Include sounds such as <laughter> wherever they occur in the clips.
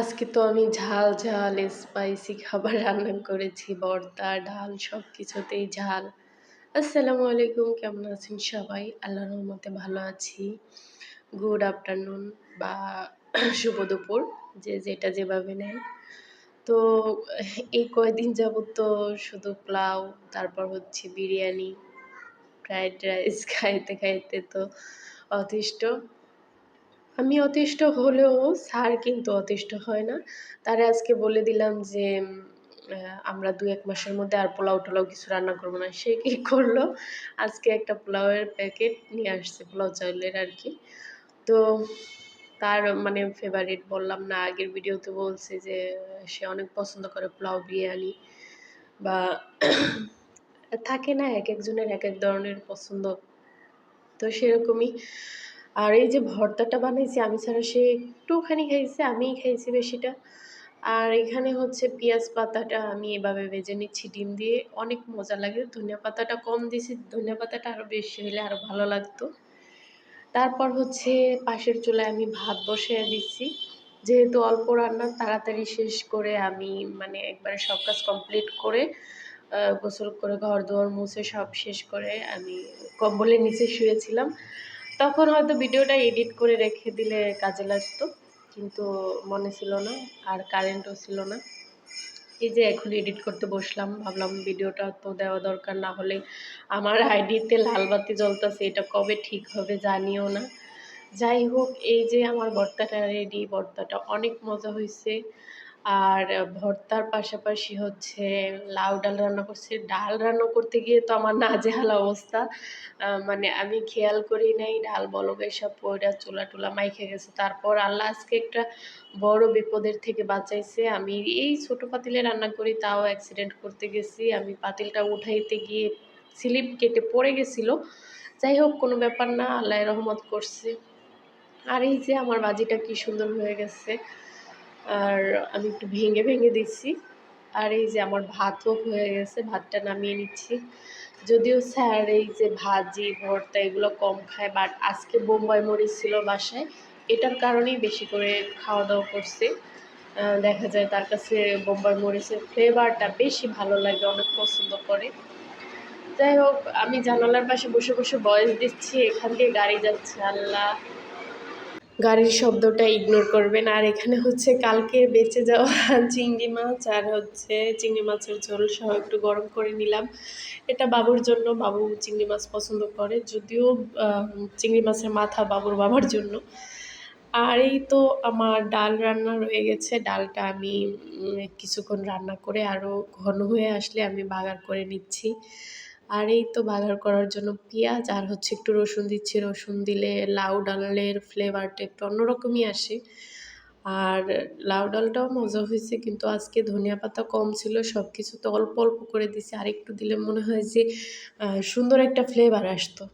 আজকে তো আমি ঝাল ঝাল স্পাইসি খাবার রান্না করেছি ভর্তা ডাল সব কিছুতেই ঝাল। আসসালামু আলাইকুম, কেমন আছেন সবাই? আল্লাহর রহমতে ভালো আছি। গুড আফটারনুন বা শুভ দুপুর, যে যেটা যেভাবে নেয়। তো এই কয়দিন যাবত তো শুধু পোলাও, তারপর হচ্ছে বিরিয়ানি, ফ্রাইড রাইস খাইতে খাইতে তো অতিষ্ঠ। আমি অতিষ্ঠ হলেও স্যার কিন্তু অতিষ্ঠ হয় না। তারে আজকে বলে দিলাম যে আমরা দু এক মাসের মধ্যে আর পোলাও টোলাও কিছু রান্না করব না। সে কী করল? আজকে একটা পোলাওয়ের প্যাকেট নিয়ে আসছে, পোলাও চাউলের আর কি। তো তার মানে ফেভারিট বললাম না, আগের ভিডিওতে বলছে যে, সে অনেক পছন্দ করে পোলাও বিরিয়ানি বা থাকে না, এক একজনের এক এক ধরনের পছন্দ। তো সেরকমই আর এই যে ভর্তাটা বানাইছি, আমি ছাড়া সে একটুখানি খাইছে, আমিই খাইছি বেশিটা। আর এখানে হচ্ছে পেঁয়াজ পাতাটা আমি এভাবে ভেজে নিচ্ছি ডিম দিয়ে। অনেক মজা লাগে। ধনিয়া পাতাটা কম দিয়েছি ধনিয়া পাতাটা আরও বেশি হলে আরও ভালো লাগতো। তারপর হচ্ছে পাশের চুলায় আমি ভাত বসিয়ে দিচ্ছি। যেহেতু অল্প রান্না, তাড়াতাড়ি শেষ করে আমি মানে একবারে সব কাজ কমপ্লিট করে গোসল করে ঘর দুয়ার মুছে সব শেষ করে আমি কম্বলের নিচে শুয়েছিলাম। তখন হয়তো ভিডিওটা এডিট করে রেখে দিলে কাজে লাগতো, কিন্তু মনে ছিল না আর কারেন্টও ছিল না। এই যে এখন এডিট করতে বসলাম, ভাবলাম ভিডিওটা তো দেওয়া দরকার, না হলে আমার আইডিতে লাল বাতি জ্বলতেছে, এটা কবে ঠিক হবে জানিও না। যাই হোক, এই যে আমার ভর্তাটা রেডি ভর্তাটা অনেক মজা হয়েছে আর ভর্তার পাশাপাশি হচ্ছে লাউ ডাল রান্না করছি। ডাল রান্না করতে গিয়ে তো আমার নাজেহাল অবস্থা। মানে আমি খেয়াল করি নাই, ডাল বলক এসব পয়রা চুলা টুলা মাইখে গেছে। তারপর আল্লাহ আজকে একটা বড় বিপদের থেকে বাঁচাইছে। আমি এই ছোট পাতিলে রান্না করি, তাও অ্যাক্সিডেন্ট করতে গেছি। আমি পাতিলটা উঠাইতে গিয়ে স্লিপ কেটে পড়ে গেছিল। যাই হোক, কোনো ব্যাপার না আল্লাহ রহমত করছে। আর এই যে আমার বাজিটা কি সুন্দর হয়ে গেছে। আর আমি একটু ভেঙে ভেঙে দিচ্ছি। আর এই যে আমার ভাতও হয়ে গেছে, ভাতটা নামিয়ে নিচ্ছি। যদিও স্যার এই যে ভাজি, ভর্তা এগুলো কম খায় বাট আজকে বোম্বাই মরিচ ছিল বাসায়। এটার কারণেই বেশি করে খাওয়া দাওয়া করছে দেখা যায় তার কাছে বোম্বাই মরিচের ফ্লেভারটা বেশি ভালো লাগে, অনেক পছন্দ করে। যাই হোক, আমি জানালার পাশে বসে বসে বয়স দিচ্ছি, এখান দিয়ে গাড়ি যাচ্ছে, আল্লাহ। গাড়ির শব্দটা ইগনোর করবেন। আর এখানে হচ্ছে কালকে বেঁচে যাওয়া <laughs> চিংড়ি মাছ আর হচ্ছে চিংড়ি মাছের ঝোল সহ একটু গরম করে নিলাম। এটা বাবুর জন্য, বাবু চিংড়ি মাছ পছন্দ করে। যদিও চিংড়ি মাছের মাথা বাবুর বাবার জন্য। আর এই তো আমার ডাল রান্না রয়ে গেছে। ডালটা আমি কিছুক্ষণ রান্না করে আরও ঘন হয়ে আসলে আমি বাগার করে নিচ্ছি। আর এই তো বাগার করার জন্য পেঁয়াজ আর হচ্ছে একটু রসুন দিচ্ছি। রসুন দিলে লাউ ডালের ফ্লেভারটা একটু অন্যরকমই আসে। আর লাউ ডালটাও মজা হয়েছে কিন্তু আজকে ধনিয়া পাতা কম ছিল সব কিছু তো অল্প অল্প করে দিছি। আর একটু দিলে মনে হয় যে সুন্দর একটা ফ্লেভার আসতো।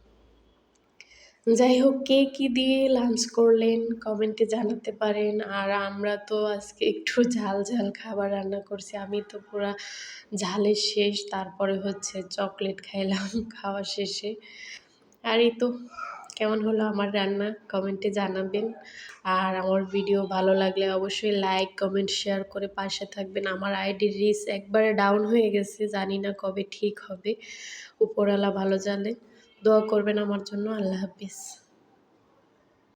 যাই হোক, কে কী দিয়ে লাঞ্চ করলেন কমেন্টে জানাতে পারেন। আর আমরা তো আজকে একটু ঝাল ঝাল খাবার রান্না করছি। আমি তো পুরা ঝালের শেষ, তারপরে হচ্ছে চকলেট খাইলাম <laughs> খাওয়া শেষে। আর এই তো, কেমন হলো আমার রান্না? কমেন্টে জানাবেন। আর আমার ভিডিও ভালো লাগলে অবশ্যই লাইক কমেন্ট শেয়ার করে পাশে থাকবেন। আমার আইডির রিস একবারে ডাউন হয়ে গেছে, জানি না কবে ঠিক হবে। উপরওয়ালা ভালো জানে। দোয়া করবেন আমার জন্য আল্লাহ হাফিজ।